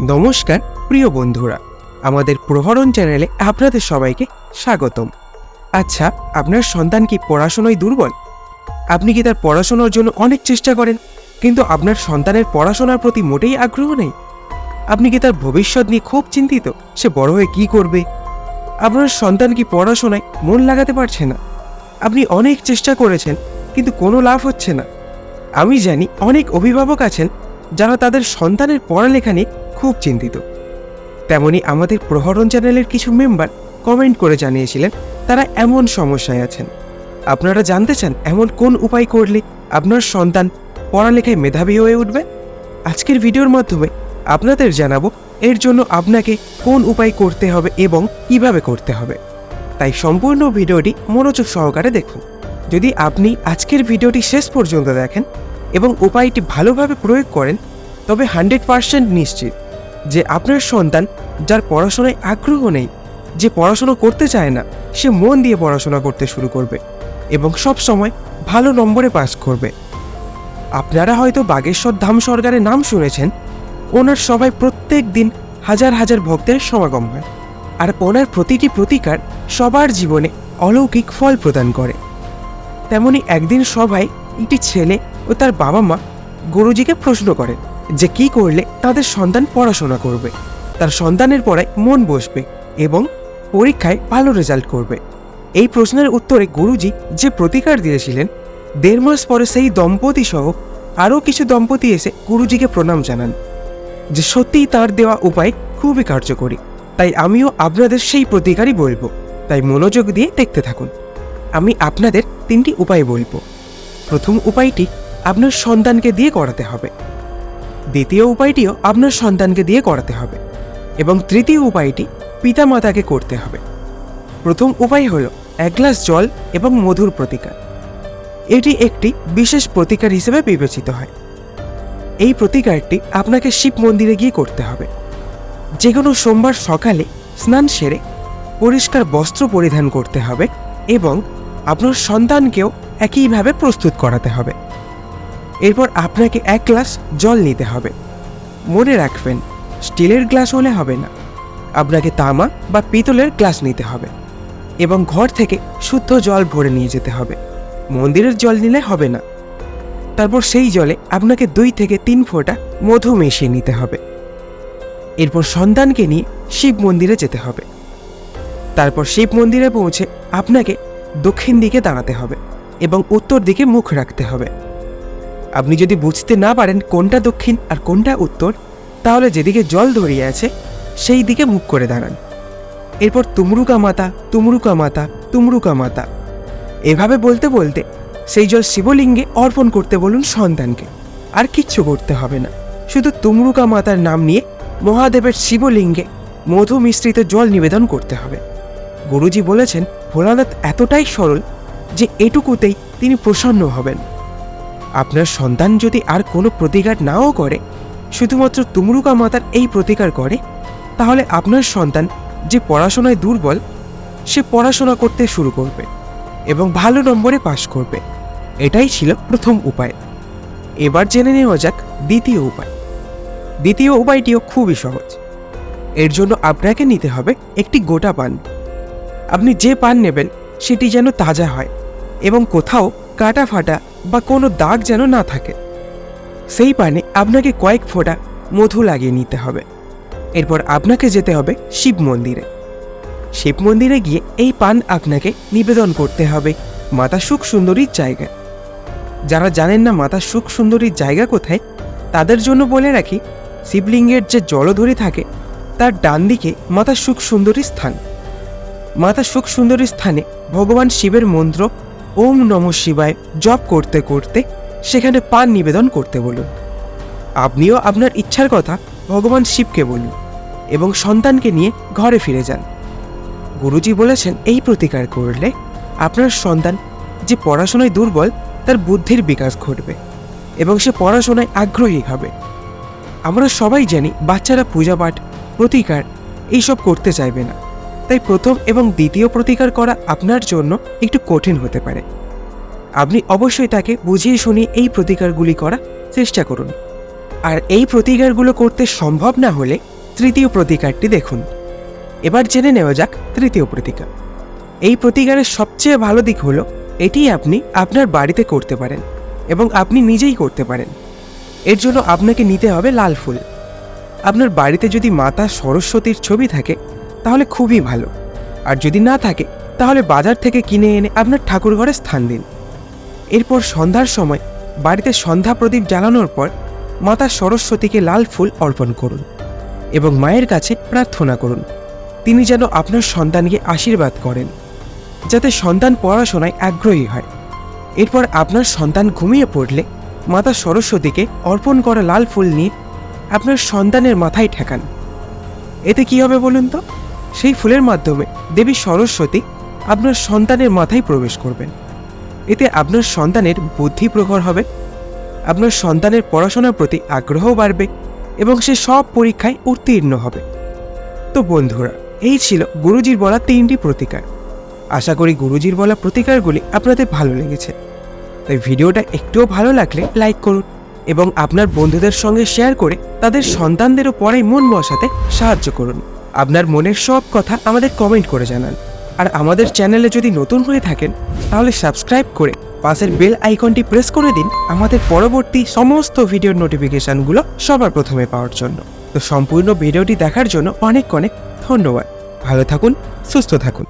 নমস্কার, প্রিয় বন্ধুরা। আমাদের প্রহরণ চ্যানেলে আপনাদের সবাইকে স্বাগতম। আচ্ছা আপনার সন্তান কি পড়াশোনায় দুর্বল? আপনি কি তার পড়াশোনার জন্য অনেক চেষ্টা করেন, কিন্তু আপনার সন্তানের পড়াশোনার প্রতি মোটেই আগ্রহ নেই? আপনি কি তার ভবিষ্যৎ নিয়ে খুব চিন্তিত, সে বড় হয়ে কি করবে? আপনার সন্তান কি পড়াশোনায় মন লাগাতে পারছে না? আপনি অনেক চেষ্টা করেছেন, কিন্তু কোনো লাভ হচ্ছে না। আমি জানি অনেক অভিভাবক আছেন, যারা তাদের সন্তানের পড়ালেখা নিয়ে খুব চিন্তিত। তেমনি আমাদের প্রহরণ চ্যানেলের কিছু মেম্বার কমেন্ট করে জানিয়েছিলেন, তারা এমন সমস্যায় আছেন। আপনারা জানতে চান এমন কোন উপায় করলে আপনার সন্তান পড়ালেখায় মেধাবী হয়ে উঠবে? আজকের ভিডিওর মাধ্যমে আপনাদের জানাব এর জন্য আপনাকে কোন উপায় করতে হবে এবং কীভাবে করতে হবে। তাই সম্পূর্ণ ভিডিওটি মনোযোগ সহকারে দেখুন। যদি আপনি আজকের ভিডিওটি শেষ পর্যন্ত দেখেন এবং উপায়টি ভালোভাবে প্রয়োগ করেন, তবে হান্ড্রেড পার্সেন্ট নিশ্চিত। যে আপনার সন্তান যার পড়াশোনায় আগ্রহ নেই, যে পড়াশোনা করতে চায় না, সে মন দিয়ে পড়াশোনা করতে শুরু করবে এবং সব সময় ভালো নম্বরে পাস করবে। আপনারা হয়তো বাগেশ্বর ধাম সরকারের নাম শুনেছেন, ওনার সবাই প্রত্যেক দিন হাজার হাজার ভক্তের সমাগম হয় আর ওনার প্রতিটি প্রতিকার সবার জীবনে অলৌকিক ফল প্রদান করে। তেমনি একদিন সবাই একটি ছেলে ও তার বাবা মা গুরুজিকে প্রশ্ন করেন যে কি করলে তাদের সন্তান পড়াশোনা করবে। তার সন্তানের পড়ায় মন বসবে এবং পরীক্ষায় ভালো রেজাল্ট করবে। এই প্রশ্নের উত্তরে গুরুজি যে প্রতিকার দিয়েছিলেন, দেড় মাস পরে সেই দম্পতি সহ আরও কিছু দম্পতি এসে গুরুজিকে প্রণাম জানান, যে সত্যিই তার দেওয়া উপায় খুবই কার্যকরী। তাই আমিও আপনাদের সেই প্রতিকারই বলব। তাই মনোযোগ দিয়ে দেখতে থাকুন। আমি আপনাদের তিনটি উপায় বলব। প্রথম উপায়টি আপনার সন্তানকে দিয়ে করাতে হবে। দ্বিতীয় উপায়টিও আপনার সন্তানকে দিয়ে করাতে হবে এবং তৃতীয় উপায়টি পিতামাতাকে করতে হবে। প্রথম উপায় হলো এক গ্লাস জল এবং মধুর প্রতিকার। এটি একটি বিশেষ প্রতিকার হিসেবে বিবেচিত হয়। এই প্রতিকারটি আপনাকে শিব মন্দিরে গিয়ে করতে হবে। যে কোনো সোমবার সকালে স্নান সেরে পরিষ্কার বস্ত্র পরিধান করতে হবে এবং আপনার সন্তানকেও একইভাবে প্রস্তুত করাতে হবে। এরপর আপনাকে এক গ্লাস জল নিতে হবে। মনে রাখবেন, স্টিলের গ্লাস হলে হবে না। আপনাকে তামা বা পিতলের গ্লাস নিতে হবে এবং ঘর থেকে শুদ্ধ জল ভরে নিয়ে যেতে হবে। মন্দিরের জল নিলে হবে না। তারপর সেই জলে আপনাকে দুই থেকে তিন ফোঁটা মধু মিশিয়ে নিতে হবে। এরপর সন্তানকে নিয়ে শিব মন্দিরে যেতে হবে। তারপর শিব মন্দিরে পৌঁছে আপনাকে দক্ষিণ দিকে দাঁড়াতে হবে এবং উত্তর দিকে মুখ রাখতে হবে। আপনি যদি বুঝতে না পারেন কোনটা দক্ষিণ আর কোনটা উত্তর, তাহলে যেদিকে জল ধরিয়ে আছে, সেই দিকে মুখ করে দাঁড়ান। এরপর তুমরুকা মাতা তুমরুকা মাতা তুমরুকা মাতা। এভাবে বলতে বলতে সেই জল শিবলিঙ্গে অর্পণ করতে বলুন সন্তানকে। আর কিচ্ছু করতে হবে না। শুধু তুমরুকা মাতার নাম নিয়ে মহাদেবের শিবলিঙ্গে মধু মিশ্রিত জল নিবেদন করতে হবে। গুরুজি বলেছেন, ভোলানাথ এতটাই সরল যে এটুকুতেই তিনি প্রসন্ন হবেন। আপনার সন্তান যদি আর কোনো প্রতিকার নাও করে, শুধুমাত্র তুমরুকা মাতার এই প্রতিকার করে, তাহলে আপনার সন্তান যে পড়াশোনায় দুর্বল, সে পড়াশোনা করতে শুরু করবে এবং ভালো নম্বরে পাশ করবে। এটাই ছিল প্রথম উপায়। এবার জেনে নেওয়া যাক দ্বিতীয় উপায়। দ্বিতীয় উপায়টিও খুবই সহজ। এর জন্য আপনাকে নিতে হবে একটি গোটা পান। আপনি যে পান নেবেন, সেটি যেন তাজা হয় এবং কোথাও কাটা ফাটা বা কোনো দাগ যেন না থাকে। সেই পানে আপনাকে কয়েক ফোঁটা মধু লাগিয়ে নিতে হবে। এরপর আপনাকে যেতে হবে শিব মন্দিরে। শিব মন্দিরে গিয়ে এই পান আপনাকে নিবেদন করতে হবে মাতা সুখ সুন্দরীর জায়গায়। যারা জানেন না মাতা সুখ সুন্দরীর জায়গা কোথায়, তাদের জন্য বলে রাখি, শিবলিঙ্গের যে জলধরি থাকে, তার ডান দিকে মাতা সুখ সুন্দরীর স্থান। মাতা সুখ সুন্দরীর স্থানে ভগবান শিবের মন্ত্র ওম নম শিবায় জপ করতে করতে সেখানে পান নিবেদন করতে বলুন। আপনিও আপনার ইচ্ছার কথা ভগবান শিবকে বলুন এবং সন্তানকে নিয়ে ঘরে ফিরে যান। গুরুজি বলেছেন, এই প্রতিকার করলে আপনার সন্তান যে পড়াশোনায় দুর্বল, তার বুদ্ধির বিকাশ ঘটবে এবং সে পড়াশোনায় আগ্রহী হবে। আমরা সবাই জানি, বাচ্চারা পূজাপাঠ, প্রতিকার, এইসব করতে চাইবে না। তাই প্রথম এবং দ্বিতীয় প্রতিকার করা আপনার জন্য একটু কঠিন হতে পারে। আপনি অবশ্যই তাকে বুঝিয়ে শুনিয়ে এই প্রতিকারগুলি করা চেষ্টা করুন। আর এই প্রতিকারগুলো করতে সম্ভব না হলে তৃতীয় প্রতিকারটি দেখুন। এবার জেনে নেওয়া যাক তৃতীয় প্রতিকার। এই প্রতিকারের সবচেয়ে ভালো দিক হলো, এটি আপনি আপনার বাড়িতে করতে পারেন এবং আপনি নিজেই করতে পারেন। এর জন্য আপনাকে নিতে হবে লাল ফুল। আপনার বাড়িতে যদি মাতা সরস্বতীর ছবি থাকে তাহলে খুবই ভালো। আর যদি না থাকে, তাহলে বাজার থেকে কিনে এনে আপনার ঠাকুর ঘরে স্থান দিন। এরপর সন্ধ্যার সময় বাড়িতে সন্ধ্যা প্রদীপ জ্বালানোর পর মাতা সরস্বতীকে লাল ফুল অর্পণ করুন এবং মায়ের কাছে প্রার্থনা করুন, তিনি যেন আপনার সন্তানকে আশীর্বাদ করেন, যাতে সন্তান পড়াশোনায় আগ্রহী হয়। এরপর আপনার সন্তান ঘুমিয়ে পড়লে মাতা সরস্বতীকে অর্পণ করা লাল ফুল নিয়ে আপনার সন্তানের মাথায় ঠেকান। এতে কি হবে বলুন তো? সেই ফুলের মাধ্যমে দেবী সরস্বতী আপনার সন্তানের মাথায় প্রবেশ করবেন। এতে আপনার সন্তানের বুদ্ধি প্রখর হবে, আপনার সন্তানের পড়াশোনার প্রতি আগ্রহ বাড়বে এবং সে সব পরীক্ষায় উত্তীর্ণ হবে। তো বন্ধুরা, এই ছিল গুরুজির বলা তিনটি প্রতিকার। আশা করি গুরুজির বলা প্রতিকারগুলি আপনাদের ভালো লেগেছে। তাই ভিডিওটা একটুও ভালো লাগলে লাইক করুন এবং আপনার বন্ধুদের সঙ্গে শেয়ার করে তাদের সন্তানদেরও পড়ায় মন বসাতে সাহায্য করুন। আপনার মনের সব কথা আমাদের কমেন্ট করে জানান। আর আমাদের চ্যানেলে যদি নতুন হয়ে থাকেন, তাহলে সাবস্ক্রাইব করে পাশের বেল আইকনটি প্রেস করে দিন আমাদের পরবর্তী সমস্ত ভিডিওর নোটিফিকেশানগুলো সবার প্রথমে পাওয়ার জন্য। তো সম্পূর্ণ ভিডিওটি দেখার জন্য অনেক অনেক ধন্যবাদ। ভালো থাকুন, সুস্থ থাকুন।